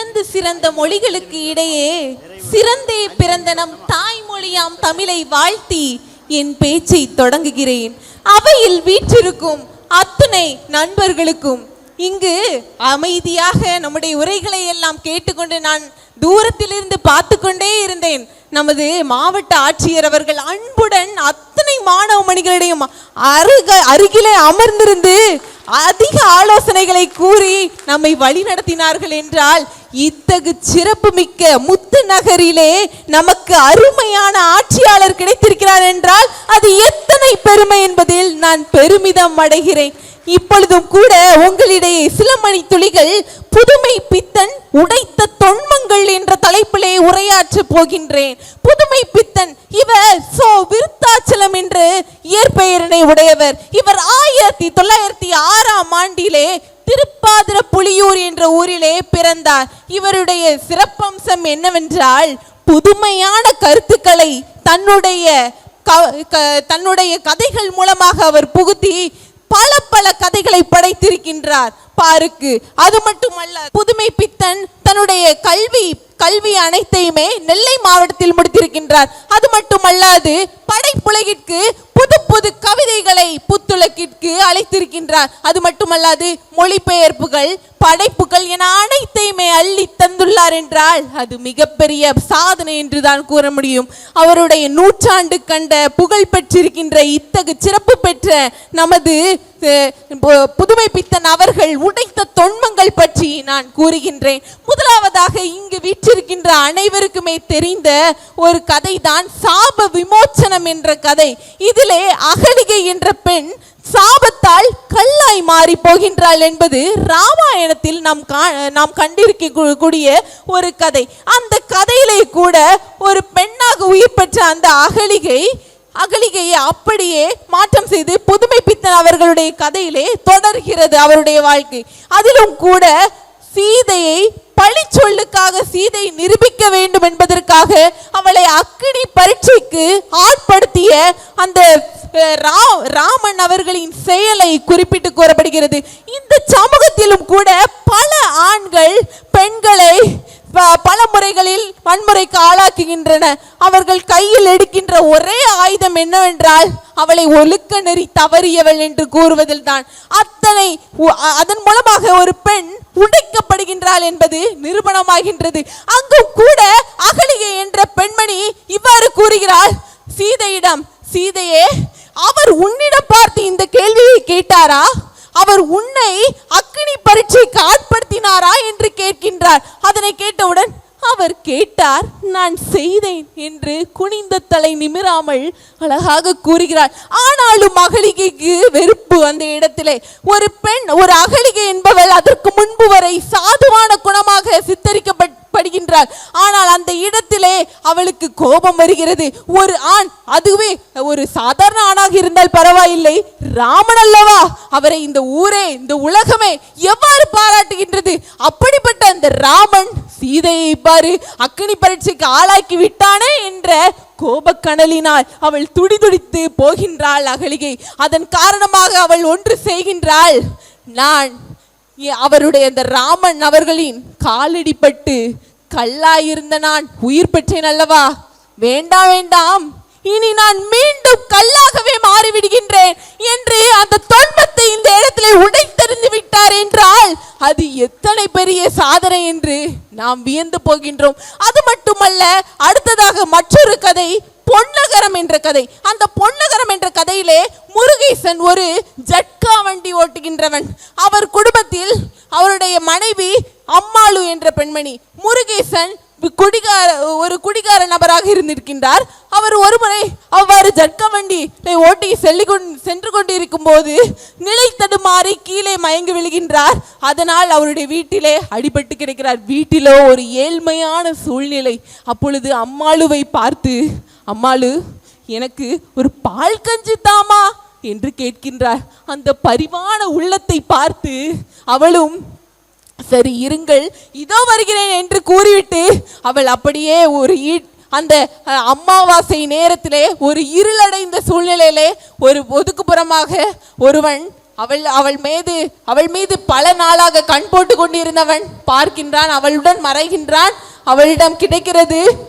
சிறந்து சிறந்த மொழிகளுக்கு இடையே சிறந்தே பிறந்த நம் தாய்மொழியாம் தமிழை வாழ்த்தி என் பேச்சை தொடங்குகிறேன். அவையில் வீற்றிருக்கும் அத்துணை நண்பர்களுக்கும் இங்கு அமைதியாக நம்முடைய உரைகளை எல்லாம் கேட்டுக்கொண்டு நான் தூரத்திலிருந்து பார்த்து கொண்டே இருந்தேன். நமது மாவட்ட ஆட்சியர் அவர்கள் அன்புடன் அத்தனை மாணவ மணிகளிடையும் அருக அருகிலே அமர்ந்திருந்து அதிக ஆலோசனைகளை கூறி நம்மை வழி நடத்தினார்கள் என்றால் இத்தகு சிறப்புமிக்க முத்து நகரிலே நமக்கு அருமையான ஆட்சியாளர் கிடைத்திருக்கிறார் என்றால் அது எத்தனை பெருமை என்பதில் நான் பெருமிதம் அடைகிறேன். இப்பொழுதும் கூட உங்களிடையே சில மணி துளிகள் புதுமை பித்தன் உடைத்த தொன்மங்கள் என்ற தலைப்பிலே உரையாற்ற போகின்றேன். புதுமை பித்தன் இவர் சோ விருத்தாச்சலம் என்று இயற்பெயரினை உடையவர். இவர் ஆயிரத்தி தொள்ளாயிரத்தி ஆறாம் ஆண்டிலே திருப்பாதிர புலியூர் என்ற ஊரிலே பிறந்தார். இவருடைய சிறப்பம்சம் என்னவென்றால் புதுமையான கருத்துக்களை தன்னுடைய க- க- தன்னுடைய கதைகள் மூலமாக அவர் புகுத்தி பல பல கதைகளை படைத்திருக்கின்றார். பாருக்கு அது மட்டுமல்ல புதுமை பித்தன் தன்னுடைய கல்வி கல்வி அனைத்தையுமே நெல்லை மாவட்டத்தில் முடித்திருக்கின்றார். அது மட்டுமல்லாது படைப்புலகிற்கு புது புது கவிதைகளை புத்துலகிற்கு அழைத்திருக்கின்றார் அது மட்டுமல்லாது மொழிபெயர்ப்புகள் படைப்புகள் என அனைத்தையுமே அள்ளி தந்துள்ளார் என்றால் அது மிகப்பெரிய சாதனை என்றுதான் கூற முடியும். அவருடைய நூற்றாண்டு கண்ட புகழ் பெற்றிருக்கின்ற இத்தகு சிறப்பு பெற்ற நமது புதுமை பித்தன் அவர்கள் உடைத்த தொன்மங்கள் பற்றி நான் கூறுகின்றேன். முதலாவதாக இங்கு வீற்றிருக்கின்ற அனைவருக்குமே தெரிந்த ஒரு கதை தான் சாப விமோச்சனம் என்ற கதை. இதிலே அகலிகை என்ற பெண் சாபத்தால் கல்லாய் மாறி போகின்றாள் என்பது ராமாயணத்தில் நாம் நாம் கண்டிருக்க கூடிய ஒரு கதை. அந்த கதையிலே கூட ஒரு பெண்ணாக உயிர் பெற்ற அந்த அகலிகை அகலிகையை அப்படியே மாற்றம் செய்து புதுமை பித்தன் அவர்களுடைய கதையிலே தொடர்கிறது அவருடைய வாழ்க்கை. அதிலும் கூட சீதையை பழிச்சொல்லுக்காக சீதை நிரூபிக்க வேண்டும் என்பதற்காக அவளை அக்கினி பரீட்சைக்கு ஆட்படுத்திய அந்த ரா- ராமன் அவர்களின் செயலை குறிப்பிட்டு கூறப்படுகிறது. இந்த சமூகத்திலும் கூட பல ஆண்கள் பல முறைகளில் வன்முறைக்கு ஆளாக்குகின்றன. அவர்கள் கையில் எடுக்கின்ற ஒரே ஆயுதம் என்னவென்றால் அவளை ஒழுக்க நெறி தவறியவள் என்று கூறுவதில் தான் அத்தனை அதன் மூலமாக ஒரு பெண் உடைக்கப்படுகின்றாள் என்பது நிரூபணமாகின்றது. அங்கும் கூட அகலிகை என்ற பெண்மணி இவ்வாறு கூறுகிறாள் சீதையிடம் சீதையே அவர் உன்னிடம் பார்த்து இந்த கேள்வியை கேட்டாரா? அவர் உன்னை அவர் கேட்டார் நான் செய்தேன் என்று குனிந்த தலை நிமிராமல் அழகாக கூறுகிறார் ஆனாலும் அகலிகைக்கு வெறுப்பு அந்த இடத்திலே ஒரு பெண் ஒரு அகலிகை என்பவள் அதற்கு முன்பு வரை சாதுவான குணமாக சித்தரிக்கப்பட்ட சித்தரிக்கப்படுகின்றார் ஆனால் அந்த இடத்திலே அவளுக்கு கோபம் வருகிறது. ஒரு ஆண் அதுவே ஒரு சாதாரண ஆணாக இருந்தால் பரவாயில்லை. ராமன் அல்லவா? அவரை இந்த ஊரே இந்த உலகமே எவ்வாறு பாராட்டுகின்றது? அப்படிப்பட்ட அந்த ராமன் சீதையை பாரு அக்னி பரீட்சைக்கு ஆளாக்கி விட்டானே என்ற கோபக்கனலினால் அவள் துடிதுடித்து போகின்றாள் அகலிகை. அதன் காரணமாக அவள் ஒன்று செய்கின்றாள். நான் அவருடைய அந்த ராமன் அவர்களின் காலடிப்பட்டு கல்லாயிருந்த நான் உயிர் பெற்றேன் அல்லவா? வேண்டாம் வேண்டாம். இனி நான் மீண்டும் கல்லாகவே மாறிவிடுகின்றேன் என்று அந்த தொன்மத்தை இந்த இடத்திலே உடைத்தெறிந்து விட்டார் என்றால் அது எத்தனை பெரிய சாதனை என்று நாம் வியந்து போகின்றோம். அது மட்டுமல்ல அடுத்ததாக மற்றொரு கதை பொன்னகரம் என்ற கதை. அந்த பொன்னகரம் என்ற கதையிலே முருகேசன் ஒரு ஜட்கா வண்டி ஓட்டுகின்றவன். அவர் குடும்பத்தில் அவருடைய மனைவி அம்மாளு என்ற பெண்மணி முருகேசன் குடிகார ஒரு குடிகார நபராக இருந்திருக்கின்றார். அவர் ஒருமுறை அவ்வாறு ஜட்க வண்டி ஓட்டி செல்லி சென்று கொண்டிருக்கும் போது நிலை தடுமாறி கீழே மயங்கி விழுகின்றார். அதனால் அவருடைய வீட்டிலே அடிபட்டு கிடக்கிறார். வீட்டிலோ ஒரு ஏழ்மையான சூழ்நிலை. அப்பொழுது அம்மாளுவை பார்த்து அம்மாளு எனக்கு ஒரு பால் கஞ்சி தாமா? என்று கேட்கின்றார். அந்த பரிவான உள்ளத்தை பார்த்து அவளும் சரி இருங்கள். இதோ வருகிறேன் என்று கூறிவிட்டு அவள் அப்படியே ஒரு ஈ- அந்த அம்மாவாசை அமாவாசை நேரத்திலே ஒரு இருளடைந்த சூழ்நிலையிலே ஒரு ஒதுக்குப்புறமாக ஒருவன் அவள் அவள் மீது அவள் மீது பல நாளாக கண் போட்டு கொண்டிருந்தவன் பார்க்கின்றான் அவளுடன் மறைகின்றான் அவளிடம் கிடைக்கிறது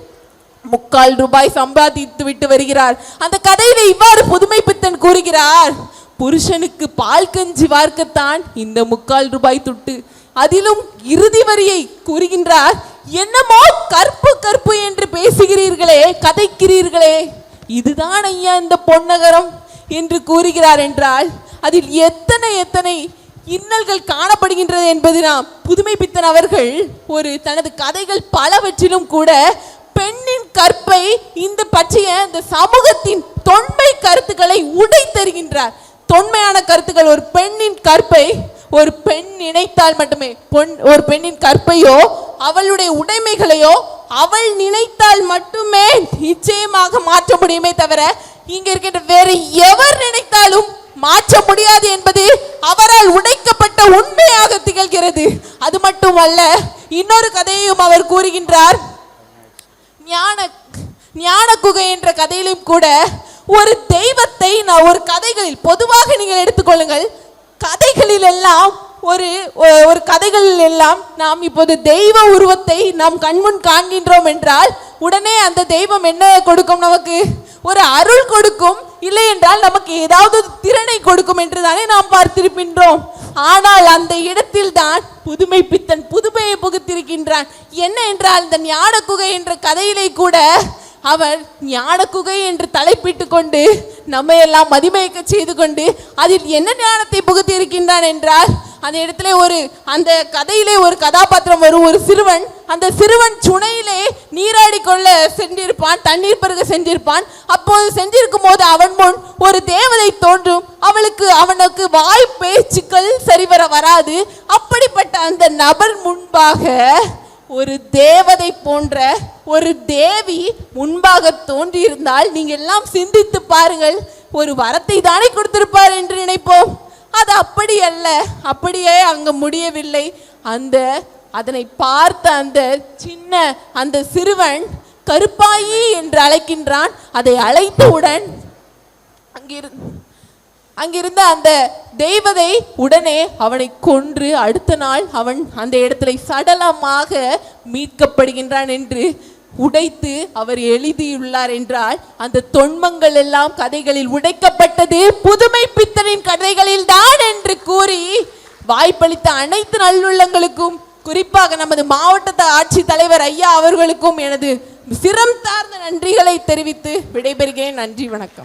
முக்கால் ரூபாய் சம்பாதித்து விட்டு வருகிறார். அந்த கதையில இவ்வாறு புதுமை பித்தன் கூறுகிறார் புருஷனுக்கு பால் கஞ்சி வார்க்கத்தான் இந்த முக்கால் ரூபாய் துட்டு. அதிலும் இறுதி வரியை கூறுகின்றார். என்னமோ கற்பு கற்பு என்று பேசுகிறீர்களே கதைக்கிறீர்களே. இதுதான் ஐயா இந்த பொன்னகரம் என்று கூறுகிறார் என்றால் அதில் எத்தனை எத்தனை இன்னல்கள் காணப்படுகின்றது என்பது நாம் புதுமை பித்தன் அவர்கள் ஒரு தனது கதைகள் பலவற்றிலும் கூட பெண்ணின் கற்பை இந்த பற்றிய இந்த சமூகத்தின் தொன்மை கருத்துக்களை உடைத்தருகின்றார். தொன்மையான கருத்துக்கள் ஒரு பெண்ணின் கற்பை ஒரு பெண் நினைத்தால் மட்டுமே பொன் ஒரு பெண்ணின் கற்பையோ அவளுடைய உடைமைகளையோ அவள் நினைத்தால் மட்டுமே நிச்சயமாக மாற்ற முடியுமே தவிர இங்க இருக்கின்ற வேறு எவர் நினைத்தாலும் மாற்ற முடியாது என்பது அவரால் உடைக்கப்பட்ட உண்மையாக திகழ்கிறது. அது மட்டுமல்ல இன்னொரு கதையையும் அவர் கூறுகின்றார். ஞான ஞான குகை என்ற கதையிலும் கூட ஒரு தெய்வத்தை நான் ஒரு கதைகளில் பொதுவாக நீங்கள் எடுத்துக்கொள்ளுங்கள் கதைகளில் எல்லாம் ஒரு ஒ- ஒரு கதைகளில் எல்லாம் நாம் இப்போது தெய்வ உருவத்தை நாம் கண்முன் காண்கின்றோம் என்றால் உடனே அந்த தெய்வம் என்ன கொடுக்கும் நமக்கு? ஒரு அருள் கொடுக்கும். இல்லை என்றால் நமக்கு ஏதாவது திறனை கொடுக்கும் என்று தானே நாம் பார்த்திருக்கின்றோம். ஆனால் அந்த இடத்தில் தான் புதுமை பித்தன் புதுமையை புகுத்திருக்கின்றான். என்ன என்றால் இந்த ஞான குகை என்ற கதையிலே கூட அவன் ஞான குகை என்று தலைப்பிட்டு கொண்டு நம்மை எல்லாம் மதிமயக்க செய்து கொண்டு அதில் என்ன ஞானத்தை புகுத்தி இருக்கின்றான் என்றால் அந்த இடத்துல ஒரு அந்த கதையிலே ஒரு கதாபாத்திரம் வரும். ஒரு சிறுவன் அந்த சிறுவன் சுனையிலே நீராடி கொள்ள சென்றிருப்பான் தண்ணீர் பருக சென்றிருப்பான். அப்போது சென்றிருக்கும் போது அவன் முன் ஒரு தேவதை தோன்றும். அவளுக்கு அவனுக்கு வாய் பேச்சுக்கள் சரிவர வராது. அப்படிப்பட்ட அந்த நபர் முன்பாக ஒரு தேவதை போன்ற ஒரு தேவி முன்பாக தோன்றியிருந்தால் நீங்க எல்லாம் சிந்தித்து பாருங்கள் ஒரு வரத்தை தானே கொடுத்திருப்பார் என்று நினைப்போம். அது அப்படி அல்ல அப்படியே அங்க முடியவில்லை. அந்த அதனை பார்த்த அந்த சின்ன அந்த சிறுவன் கருப்பாயி என்று அழைக்கின்றான். அதை அழைத்தவுடன் அங்கிருந்து அங்கிருந்த அந்த தெய்வதை உடனே அவனை கொன்று அடுத்த நாள் அவன் அந்த இடத்துல சடலமாக மீட்கப்படுகின்றான் என்று உடைத்து அவர் எழுதியுள்ளார் என்றால் அந்த தொன்மங்கள் எல்லாம் கதைகளில் உடைக்கப்பட்டது புதுமை பித்தனின் கதைகளில் தான் என்று கூறி வாய்ப்பளித்த அனைத்து நல்லுள்ளங்களுக்கும் குறிப்பாக நமது மாவட்ட ஆட்சி தலைவர் ஐயா அவர்களுக்கும் எனது சிரம் சார்ந்த நன்றிகளை தெரிவித்து விடைபெறுகிறேன். நன்றி வணக்கம்.